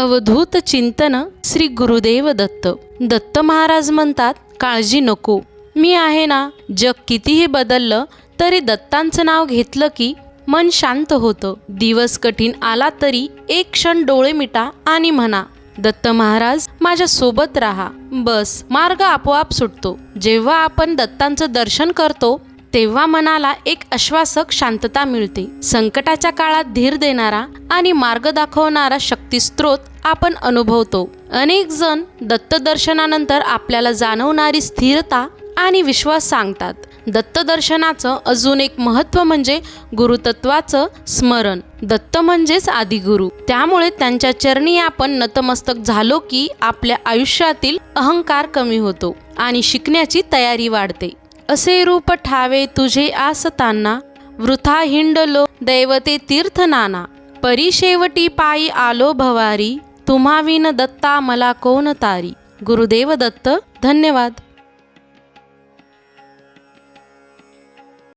अवधूत चिंतन श्री गुरुदेव दत्त. दत्त महाराज म्हणतात काळजी नको. मी आहे ना जग कितीही बदललं तरी दत्तांचं नाव घेतलं की मन शांत होतं. दिवस कठीण आला तरी एक क्षण डोळे मिटा आणि म्हणा दत्त महाराज माझ्या सोबत राहा. बस मार्ग आपोआप सुटतो. जेव्हा आपण दत्तांचं दर्शन करतो तेव्हा मनाला एक आश्वासक शांतता मिळते. संकटाच्या काळात धीर देणारा आणि मार्ग दाखवणारा शक्तिस्त्रोत आपण अनुभवतो. अनेक जण दत्तदर्शनानंतर आपल्याला जाणवणारी स्थिरता आणि विश्वास सांगतात. दत्तदर्शनाचं अजून एक महत्त्व म्हणजे गुरुतत्वाचं स्मरण. दत्त म्हणजेच आदिगुरु. त्यामुळे त्यांच्या चरणी आपण नतमस्तक झालो की आपल्या आयुष्यातील अहंकार कमी होतो आणि शिकण्याची तयारी वाढते. असे रूप ठावे तुझे आसताना. वृथा हिंडलो दैवते तीर्थ नाना. परीशेवटी पायी आलो भवारी. तुम्हा विन दत्ता मला कोण तारी. गुरुदेव दत्त धन्यवाद.